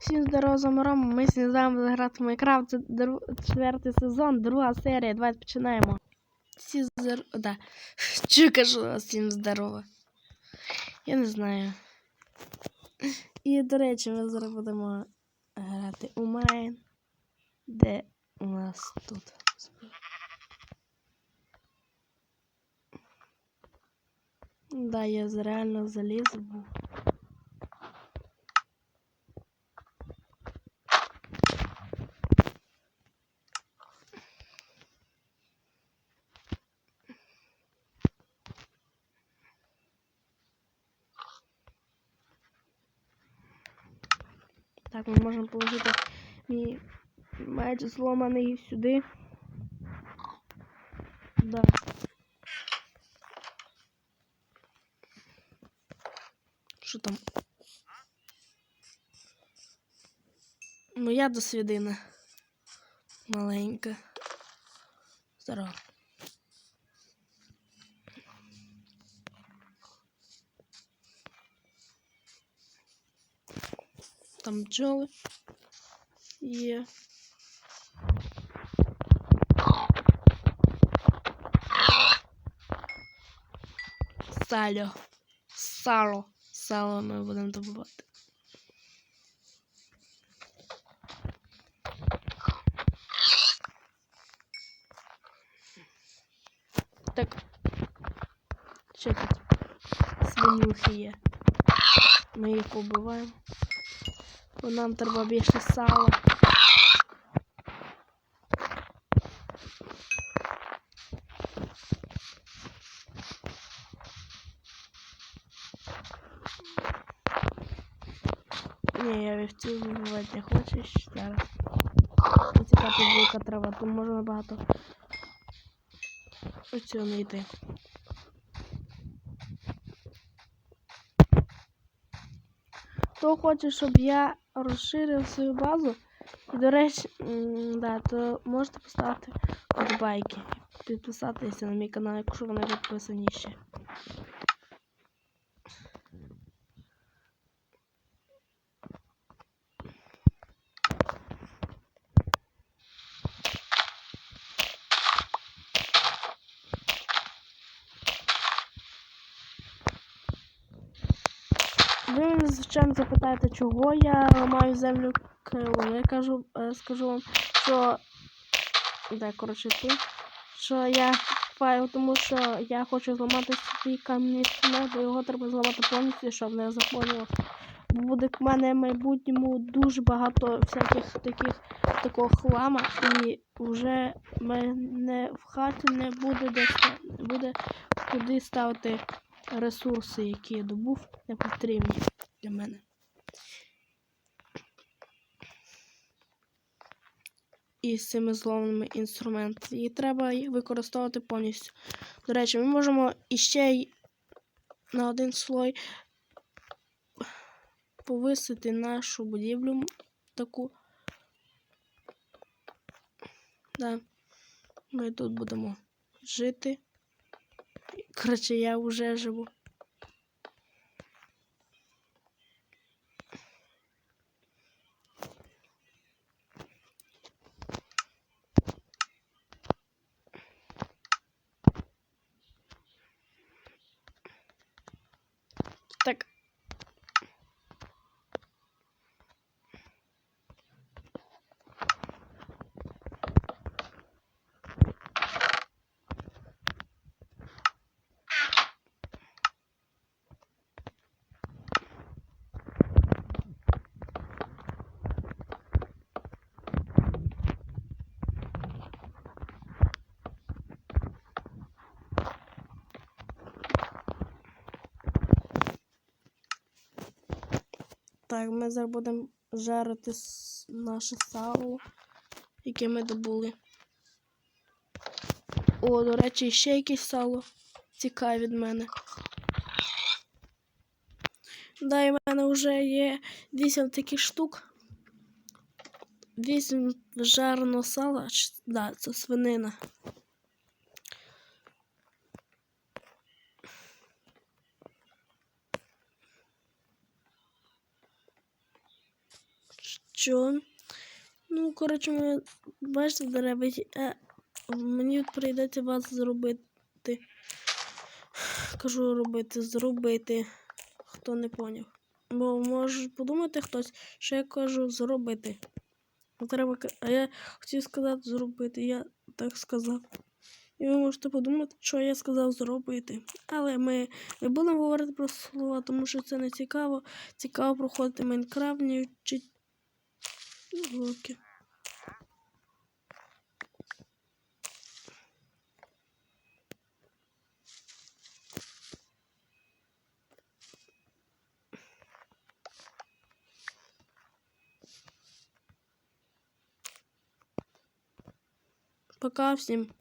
Всім здорово, з вами Рома. Ми сьогодні грати в Майнкрафт. Це дру- четвертий сезон, друга серія. Давайте починаємо. Всі здорово. Да. Чи кажу всім здорово. Я не знаю. І, до речі, ми зараз будемо грати у Майн. Де у нас тут? Да, я реально заліз був. Так, ми можемо положити мій меч зломаний сюди. Да. Що там? Моя досвідина. Маленька. Здорово. Там бджоли є. Сало. Сало. Сало ми будемо добувати. Так. Що тут? Свинюхи є. Ми їх побиваємо. Бо нам треба більше сала. Ні, я вівцю вбивати не хочу ще зараз. Яка велика трава, тут можна набагато оцього не. Хто хоче, щоб я розширив свою базу, і, до речі, да, то можете поставити подобайки. Підписатися на мій канал, якщо вони підписані ще. Ви мене, звичайно запитаєте, чого я ламаю землю килом. Я кажу, е, скажу вам, що де, коротше, тут, що я купаю, тому що я хочу зламати свій камінний стіни, бо його треба зламати повністю, щоб не заповнював. Буде в мене в майбутньому дуже багато всяких таких такого хлама, і вже мене в хаті не буде де не буде куди ставити ресурси, які я добув, не потрібні для мене. І з цими зловними інструментами. Її треба використовувати повністю. До речі, ми можемо іще й на один слой повисити нашу будівлю таку. Да. Ми тут будемо жити. Коротше, я вже живу. Так. Так, ми зараз будемо жарити наше сало, яке ми добули. О, до речі, ще якесь сало цікаве від мене. Да, і в мене вже є 8 таких штук. 8 жареного сала. Да, це свинина. Що. Ну, коротше, ми бачите, дерева. Е, мені прийдеться вас зробити. Кажу робити, зробити. Хто не поняв. Бо може подумати хтось, що я кажу зробити. А Треба, а я хотів сказати зробити, я так сказав. І ви можете подумати, що я сказав зробити. Але ми не будемо говорити про слова, тому що це не цікаво. Цікаво проходити Майнкрафт, не вчить Звуки. Пока всем.